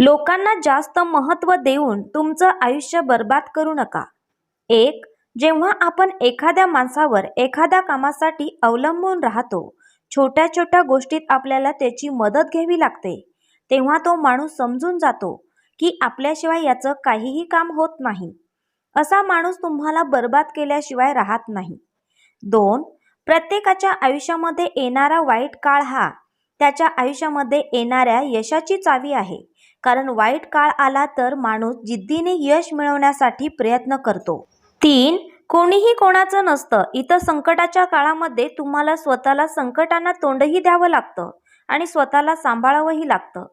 लोकांना जास्त महत्त्व देऊन तुमचं आयुष्य बर्बाद करू नका. एक जेव्हा आपण एखाद्या माणसावर एखाद्या कामासाठी अवलंबून राहतो छोट्या छोट्या गोष्टीत आपल्याला त्याची मदत घ्यावी लागते. तेव्हा तो माणूस समजून जातो की आपल्याशिवाय याचं काहीही काम होत नाही. असा माणूस तुम्हाला बर्बाद केल्याशिवाय राहत नाही. दोन प्रत्येकाच्या आयुष्यामध्ये येणारा वाईट काळ हा त्याच्या आयुष्यामध्ये येणाऱ्या यशाची चावी आहे. कारण वाईट काळ आला तर माणूस जिद्दीने यश मिळवण्यासाठी प्रयत्न करतो. तीन कोणीही कोणाचं नसतं. इथं संकटाच्या काळामध्ये तुम्हाला स्वतःला संकटांना तोंडही द्यावं लागतं आणि स्वतःला सांभाळावंही लागतं.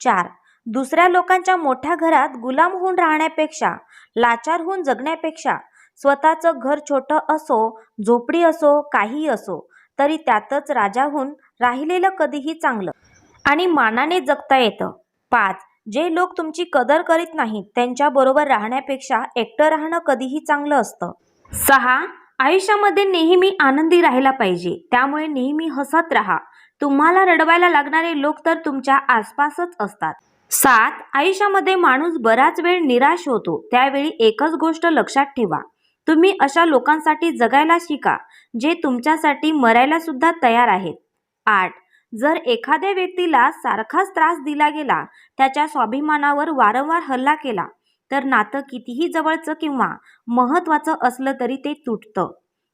चार दुसऱ्या लोकांच्या मोठ्या घरात गुलाम होऊन राहण्यापेक्षा लाचार होऊन जगण्यापेक्षा स्वतःचं घर छोटं असो झोपडी असो काही असो तरी त्यातच राजाहून राहिलेलं कधीही चांगलं आणि मानाने जगता येतं. पाच जे लोक तुमची कदर करीत नाहीत त्यांच्याबरोबर राहण्यापेक्षा एकटं राहणं कधीही चांगलं असतं. सहा आयुष्यामध्ये नेहमी आनंदी राहायला पाहिजे. त्यामुळे नेहमी हसत राहा. तुम्हाला रडवायला लागणारे लोक तर तुमच्या आसपासच असतात. सात आयुष्यामध्ये माणूस बराच वेळ निराश होतो. त्यावेळी एकच गोष्ट लक्षात ठेवा. तुम्ही अशा लोकांसाठी जगायला शिका जे तुमच्यासाठी मरायला सुद्धा तयार आहेत. आठ जर एखाद्या व्यक्तीला सारखाच त्रास दिला गेला त्याच्या स्वाभिमानावर वारंवार हल्ला केला तर नातं कितीही जवळचं किंवा महत्त्वाचं असलं तरी ते तुटतं.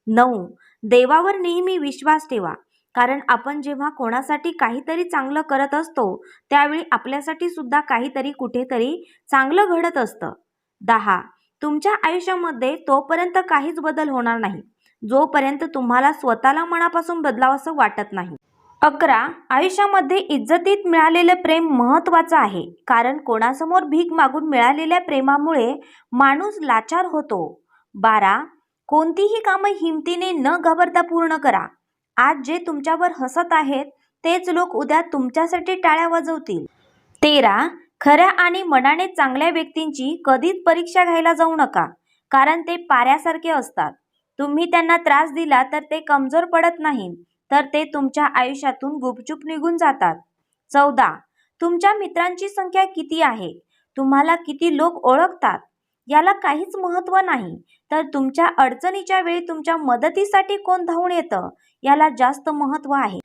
नऊ देवावर नेहमी विश्वास ठेवा कारण आपण जेव्हा कोणासाठी काहीतरी चांगलं करत असतो त्यावेळी आपल्यासाठी सुद्धा काहीतरी कुठेतरी चांगलं घडत असतं. दहा तुमच्या आयुष्यामध्ये तोपर्यंत काहीच बदल होणार नाही जोपर्यंत तुम्हाला स्वतःला मनापासून बदलावंसं वाटत नाही. अकरा आयुष्यामध्ये इज्जतीत मिळालेलं प्रेम महत्त्वाचं आहे. कारण कोणासमोर भीक मागून मिळालेल्या प्रेमामुळे माणूस लाचार होतो. बारा कोणतीही कामं हिमतीने न घाबरता पूर्ण करा. आज जे तुमच्यावर हसत आहेत तेच लोक उद्या तुमच्यासाठी टाळ्या वाजवतील. तेरा खऱ्या आणि मनाने चांगल्या व्यक्तींची कधीच परीक्षा घ्यायला जाऊ नका कारण ते पाऱ्यासारखे असतात. तुम्ही त्यांना त्रास दिला तर ते कमजोर पडत नाही तर ते तुमच्या आयुष्यातून गुपचूप निघून जातात. चौदा. तुमच्या मित्रांची संख्या किती आहे? तुम्हाला किती लोक ओळखतात? याला काहीच महत्त्व नाही. तर तुमच्या अडचणीच्या वेळी तुमच्या मदतीसाठी कोण धावून येतं? याला जास्त महत्त्व आहे.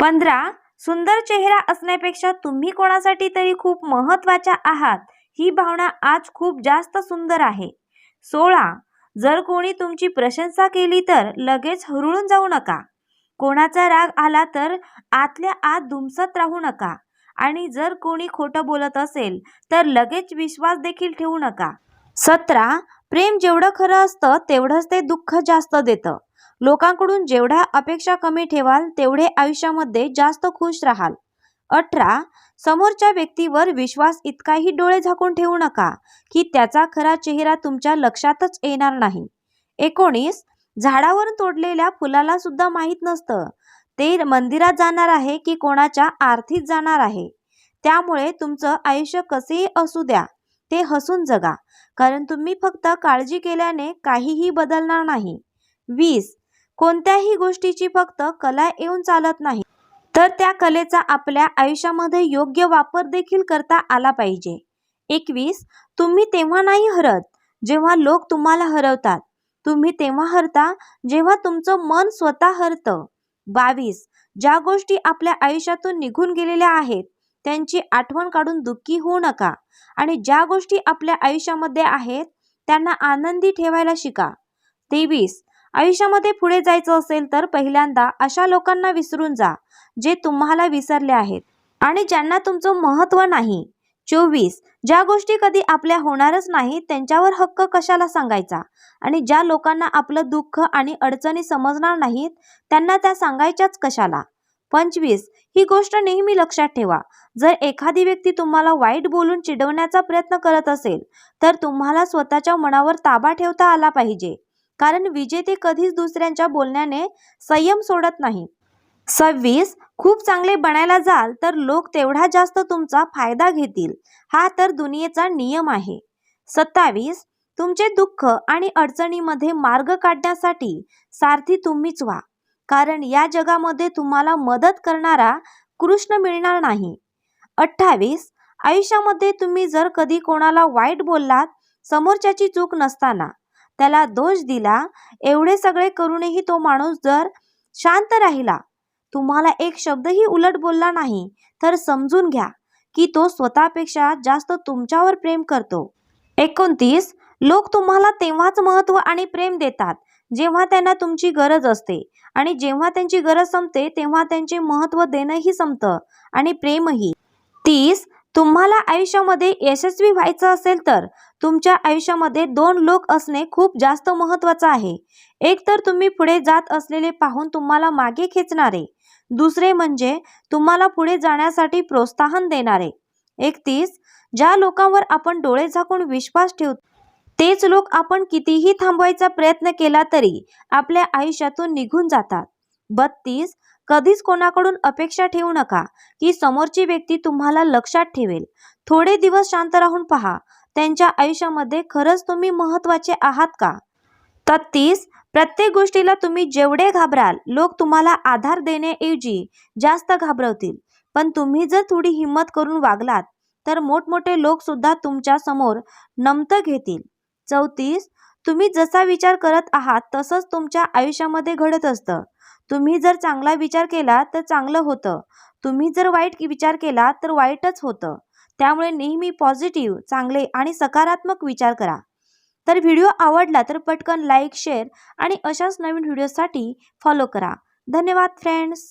पंधरा. सुंदर चेहरा असण्यापेक्षा तुम्ही कोणासाठी तरी खूप महत्त्वाच्या आहात? ही भावना आज खूप जास्त सुंदर आहे. सोळा. जर कोणी तुमची प्रशंसा केली तर लगेच हुरळून जाऊ नका. कोणाचा राग आला तर आतल्या आत दुमसत राहू नका. आणि जर कोणी खोटं बोलत असेल तर लगेच विश्वास देखील ठेवू नका. सतरा प्रेम जेवढं खरं असतं तेवढंच ते दुःख जास्त देतं. लोकांकडून जेवढ्या अपेक्षा कमी ठेवाल तेवढे आयुष्यामध्ये जास्त खुश राहाल. अठरा समोरच्या व्यक्तीवर विश्वास इतकाही डोळे झाकून ठेवू नका की त्याचा खरा चेहरा तुमच्या लक्षातच येणार नाही. एकोणीस झाडावर तोडलेल्या फुलाला सुद्धा माहीत नसतं. ते मंदिरात जाणार आहे की कोणाच्या आरतीत जाणार आहे? त्यामुळे तुमचं आयुष्य कसेही असू द्या ते हसून जगा. कारण तुम्ही फक्त काळजी केल्याने काहीही बदलणार नाही. वीस. कोणत्याही गोष्टीची फक्त कला येऊन चालत नाही. तर त्या कलेचा आपल्या आयुष्यामध्ये योग्य वापर देखील करता आला पाहिजे. एकवीस. तुम्ही तेव्हा नाही हरत जेव्हा लोक तुम्हाला हरवतात. तुम्ही तेव्हा हरता जेव्हा तुमचं मन स्वतः हरतं. बावीस. ज्या गोष्टी आपल्या आयुष्यातून निघून गेलेल्या आहेत त्यांची आठवण काढून दुःखी होऊ नका आणि ज्या गोष्टी आपल्या आयुष्यामध्ये आहेत त्यांना आनंदी ठेवायला शिका. तेवीस. आयुष्यामध्ये पुढे जायचं असेल तर पहिल्यांदा अशा लोकांना विसरून जा जे तुम्हाला विसरले आहेत आणि ज्यांना तुमचं महत्त्व नाही. चोवीस. ज्या गोष्टी कधी आपल्या होणारच नाही त्यांच्यावर हक्क कशाला सांगायचा? आणि ज्या लोकांना आपलं दुःख आणि अडचणी समजणार नाहीत त्यांना त्या सांगायच्याच कशाला? पंचवीस. ही गोष्ट नेहमी लक्षात ठेवा. जर एखादी व्यक्ती तुम्हाला वाईट बोलून चिडवण्याचा प्रयत्न करत असेल तर तुम्हाला स्वतःच्या मनावर ताबा ठेवता आला पाहिजे. कारण विजेते कधीच दुसऱ्यांच्या बोलण्याने संयम सोडत नाही. सव्वीस खूप चांगले बनायला जाल तर लोक तेवढा जास्त तुमचा फायदा घेतील. हा तर दुनियेचा नियम आहे. सत्तावीस तुमचे दुःख आणि अडचणीमध्ये मार्ग काढण्यासाठी सारथी तुम्हीच व्हा. कारण या जगामध्ये तुम्हाला मदत करणारा कृष्ण मिळणार नाही. अठ्ठावीस आयुष्यामध्ये तुम्ही जर कधी कोणाला वाईट बोललात समोरच्याची चूक नसताना त्याला दोष दिला एवढे सगळे करूनही तो माणूस जर शांत राहिला तुम्हाला एक शब्दही उलट बोलला नाही तर समजून घ्या की तो स्वतःपेक्षा जास्त तुमच्यावर प्रेम करतो. एकोणतीस लोक तुम्हाला तेव्हाच महत्त्व आणि प्रेम देतात जेव्हा त्यांना तुमची गरज असते आणि जेव्हा त्यांची गरज संपते तेव्हा त्यांचे महत्त्व देणंही संपतं आणि प्रेमही. तीस तुम्हाला आयुष्यामध्ये यशस्वी व्हायचं असेल तर तुमच्या आयुष्यामध्ये दोन लोक असणे खूप जास्त महत्त्वाचं आहे. एक तर तुम्ही पुढे जात असलेले पाहून तुम्हाला मागे खेचणारे. दुसरे म्हणजे तुम्हाला पुढे जाण्यासाठी प्रोत्साहन देणारे. एकतीस ज्या लोकांवर आपण डोळे झाकून विश्वास ठेवतो तेच लोक आपण कितीही थांबवायचा प्रयत्न केला तरी आपल्या आयुष्यातून निघून जातात. बत्तीस कधीच कोणाकडून अपेक्षा ठेवू नका की समोरची व्यक्ती तुम्हाला लक्षात ठेवेल. थोडे दिवस शांत राहून पहा. त्यांच्या आयुष्यामध्ये खरंच तुम्ही महत्त्वाचे आहात का? तत्तीस प्रत्येक गोष्टीला तुम्ही जेवढे घाबराल लोक तुम्हाला आधार देण्याऐवजी जास्त घाबरवतील. पण तुम्ही जर थोडी हिंमत करून वागलात तर मोठमोठे लोक सुद्धा तुमच्यासमोर नमतं घेतील. चौतीस तुम्ही जसा विचार करत आहात तसंच तुमच्या आयुष्यामध्ये घडत असतं. तुम्ही जर चांगला विचार केला तर चांगलं होतं. तुम्ही जर वाईट विचार केला तर वाईटच होतं. त्यामुळे नेहमी पॉझिटिव्ह चांगले आणि सकारात्मक विचार करा. तर व्हिडिओ आवडला तर पटकन लाईक शेअर आणि अशाच नवीन व्हिडिओसाठी फॉलो करा. धन्यवाद फ्रेंड्स!